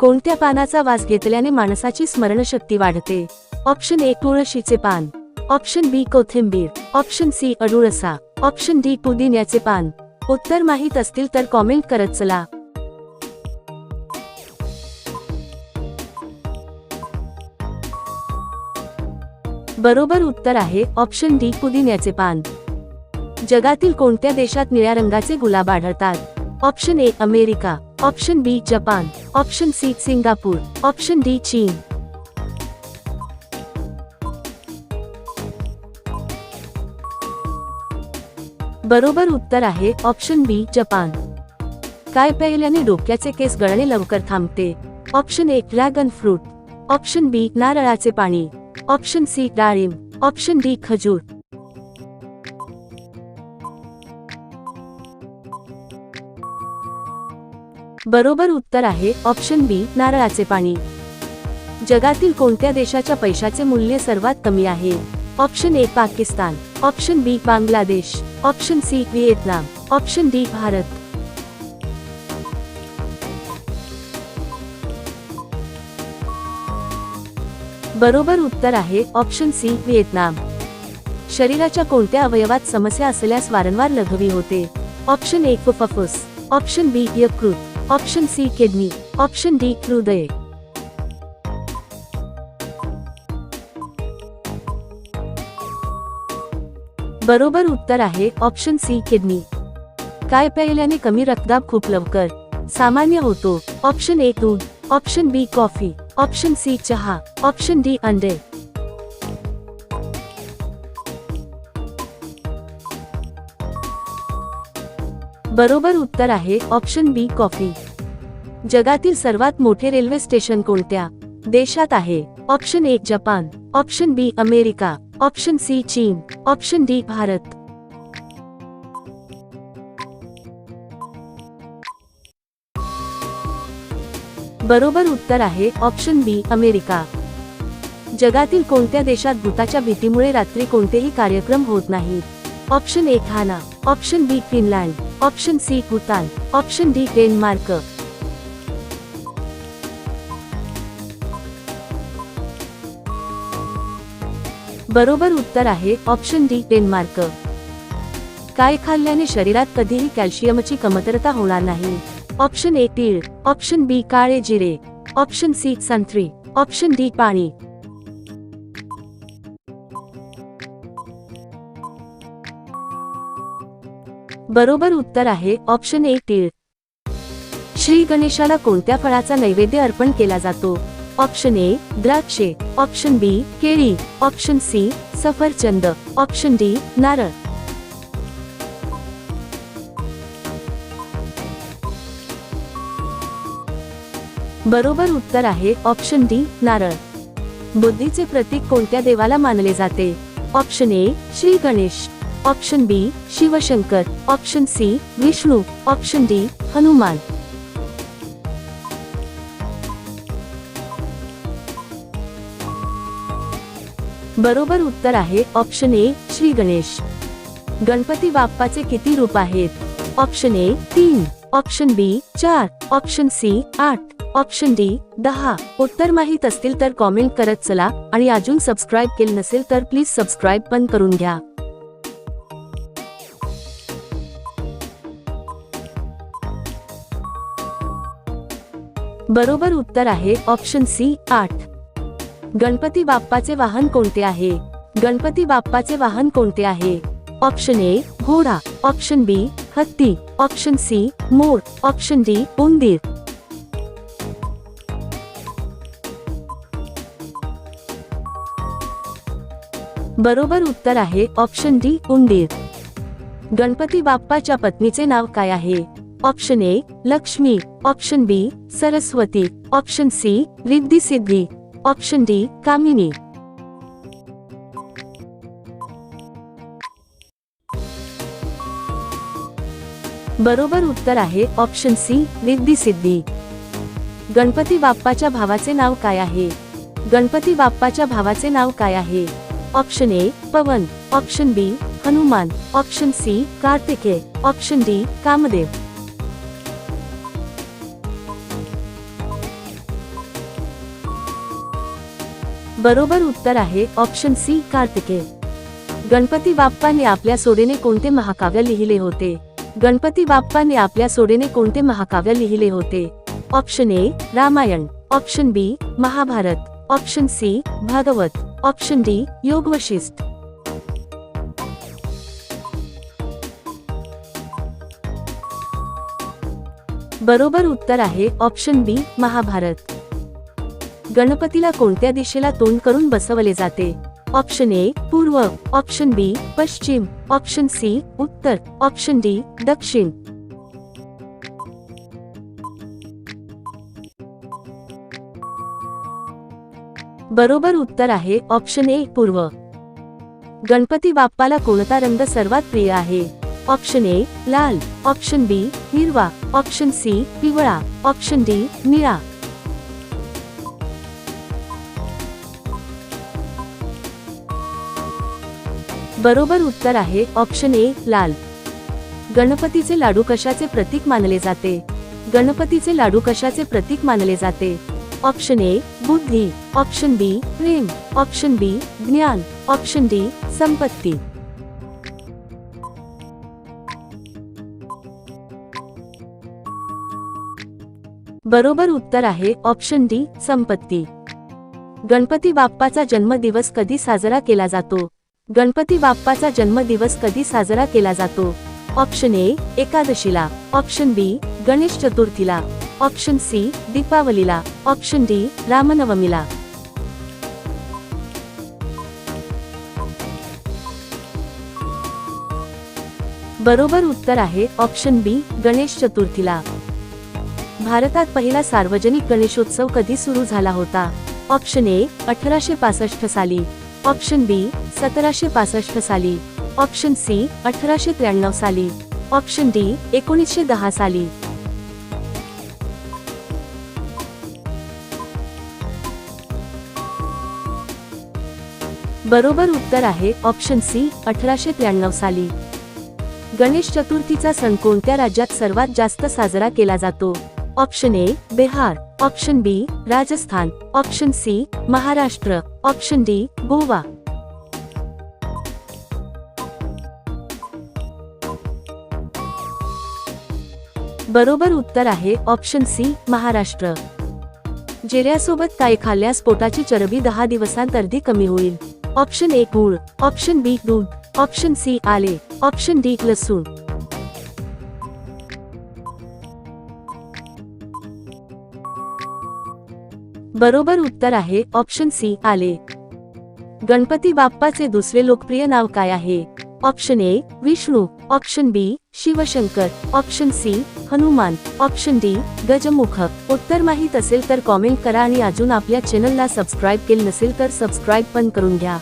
कोणत्या पानाचा वास घेतल्याने माणसाची स्मरणशक्ती वाढते? ऑप्शन ए तुळशीचे पान. ऑप्शन बी कोथिंबीर. ऑप्शन सी अडुळसा. ऑप्शन डी पुदिन्याचे पान. उत्तर माहीत असतील तर कॉमेंट करत चला. बरोबर उत्तर आहे ऑप्शन डी पुदिन्याचे पान. जगातील कोणत्या देशात निळ्या रंगाचे गुलाब आढळतात? Option A America. Option B Japan. Option C Singapore. Option D चीन. बरोबर उत्तर आहे ऑप्शन बी जपान. काय प्यायल्याने डोक्याचे केस गळणे लवकर थांबते? Option A dragon fruit. Option B नारळाचे पाणी. ऑप्शन सी डाळिंब. ऑप्शन डी खजूर. बरोबर उत्तर आहे ऑप्शन बी नारळाचे पाणी. जगातील कोणत्या देशाच्या पैशाचे मूल्य सर्वात कमी आहे? Option A Pakistan. Option B Bangladesh. Option C Vietnam. Option D Bharat. बरोबर उत्तर आहे ऑप्शन सी व्हिएतनाम. शरीराच्या कोणत्या अवयवात समस्या असल्यास वारंवार लघवी होते? ऑप्शन ए फुफ्फुस. ऑप्शन बी यकृत. Option C kidney, option D हृदय। बरोबर उत्तर आहे ऑप्शन सी किडनी। काय प्यायल्याने कमी रक्तदाब खूप लवकर। सामान्य होतो, ऑप्शन ए दूध, option B coffee, option C चहा, ऑप्शन डी अंडे। बरोबर उत्तर आहे ऑप्शन बी कॉफी जगातील सर्वात मोठे रेल्वे स्टेशन कोणत्या? देशात आहे. Option A Japan. Option B America. Option C चीन. Option D Bharat. बरोबर उत्तर आहे ऑप्शन बी अमेरिका. जगातील कोणत्या देशात भूताच्या भीतीमुळे रात्री कोणतेही कार्यक्रम होत नाहीत? Option A Ghana. Option B Finland. Option C Bhutan. Option D Denmark. बरोबर उत्तर आहे ऑप्शन डी डेन्मार्क. काय खाल्ल्याने शरीरात कधीही कॅल्शियमची कमतरता होणार नाही? ऑप्शन ए तीळ. ऑप्शन बी काळे जिरे. ऑप्शन सी संत्री. ऑप्शन डी पाणी. बरोबर उत्तर आहे ऑप्शन ए तीळ. श्री गणेशाला कोणत्या फळाचा नैवेद्य अर्पण केला जातो? ऑप्शन ए द्राक्षे. ऑप्शन बी केळी. ऑप्शन सी सफरचंद. ऑप्शन डी नारळ. बरोबर उत्तर आहे ऑप्शन डी नारळ. बुद्धीचे प्रतीक कोणत्या देवाला मानले जाते? Option A Shri Ganesh. Option B Shivshankar. Option C Vishnu. Option D Hanuman. बरोबर उत्तर आहे ऑप्शन ए श्री गणेश. गणपती बाप्पाचे किती रूप आहेत? ऑप्शन ए तीन. ऑप्शन बी चार. ऑप्शन सी आठ. ऑप्शन डी दहा. उत्तर माहीत असतील तर कॉमेंट करत चला आणि अजून सबस्क्राईब केलं नसेल तर प्लीज सबस्क्राईब पण करून घ्या. बरोबर उत्तर आहे ऑप्शन सी आठ. गणपती बाप्पाचे वाहन कोणते आहे? गणपती बाप्पाचे वाहन कोणते आहे? ऑप्शन ए घोडा. ऑप्शन बी हत्ती. ऑप्शन सी मोर. ऑप्शन डी उंदीर. बरोबर उत्तर आहे ऑप्शन डी उंदीर. गणपती बाप्पाच्या पत्नीचे नाव काय आहे? Option A, Lakshmi, option B, Saraswati, option C, Riddhi Siddhi, option D, Kamini. बरोबर उत्तर आहे ऑप्शन सी, रिद्धी सिद्धी. गणपती बाप्पाच्या भावाचे नाव काय आहे? गणपती बाप्पाच्या भावाचे नाव काय आहे? Option A, Pavan, option B, Hanuman, option C Kartikeya option D, Kamdev. बरोबर उत्तर आहे ऑप्शन सी कार्तिके. गणपती बाप्पाने आपल्या सोडेने कोणते महाकाव्य लिहिले होते? गणपती बाप्पाने आपल्या सोडेने कोणते महाकाव्य लिहिले होते? Option A Ramayan. Option B Mahabharat. Option C Bhagwat. Option D Yog Vashishtha बरोबर उत्तर आहे ऑप्शन बी महाभारत. गणपतीला कोणत्या दिशेला तोंड करून बसवले जाते? ऑप्शन ए पूर्व. ऑप्शन बी पश्चिम. ऑप्शन सी उत्तर. ऑप्शन डी दक्षिण. बरोबर उत्तर आहे. ऑप्शन ए पूर्व. गणपती बाप्पाला कोणता रंग सर्वात प्रिय आहे? ऑप्शन ए लाल. ऑप्शन बी हिरवा. ऑप्शन सी पिवळा. ऑप्शन डी निळा. बरोबर उत्तर आहे ऑप्शन ए लाल. गणपतीचे लाडू कशाचे प्रतीक मानले जाते? गणपतीचे लाडू कशाचे प्रतीक मानले जाते? ऑप्शन ए बुद्धी. ऑप्शन बी प्रेम. ऑप्शन बी ज्ञान. ऑप्शन डी संपत्ती. बरोबर उत्तर आहे ऑप्शन डी संपत्ती. गणपती बाप्पाचा जन्मदिवस कधी साजरा केला जातो? गणपती बाप्पाचा जन्मदिवस कधी साजरा केला जातो? ऑप्शन ए एकादशीला. ऑप्शन बी गणेश चतुर्थीला. ऑप्शन सी दीपावलीला. ऑप्शन डी रामनवमीला. बरोबर उत्तर आहे ऑप्शन बी गणेश चतुर्थीला. भारतात पहिला सार्वजनिक गणेशोत्सव कधी सुरू झाला होता? ऑप्शन ए अठराशे पासष्ट साली. ऑप्शन बी सतराशे पासष्ट साली. ऑप्शन सी अठराशे त्र्याण्णव साली. ऑप्शन डी एकोणीसशे दहा साली. बरोबर उत्तर आहे ऑप्शन सी अठराशे त्र्याण्णव साली. गणेश चतुर्थीचा सण कोणत्या राज्यात सर्वात जास्त साजरा केला जातो? Option A Bihar. Option B Rajasthan. Option C Maharashtra. Option D Goa. बरोबर उत्तर आहे ऑप्शन सी महाराष्ट्र. जिऱ्यासोबत काय खाल्ल्यास पोटाची चरबी दहा दिवसांत अर्धी कमी होईल. ऑप्शन ए गूळ. ऑप्शन बी दूध. ऑप्शन सी आले. ऑप्शन डी लसूण. बरोबर उत्तर आहे ऑप्शन सी आले. गणपती बाप्पाचे दुसरे लोकप्रिय नाव काय आहे? Option A Vishnu. Option B Shivshankar. Option C Hanuman option D Gajmukh. उत्तर माहीत असेल तर कॉमेंट करा आणि अजून आपल्या चॅनलला सबस्क्राईब केलं नसेल तर सबस्क्राईब पण करून घ्या.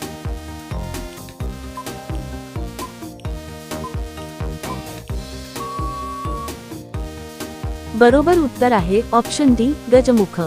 बरोबर उत्तर आहे ऑप्शन डी गजमुख.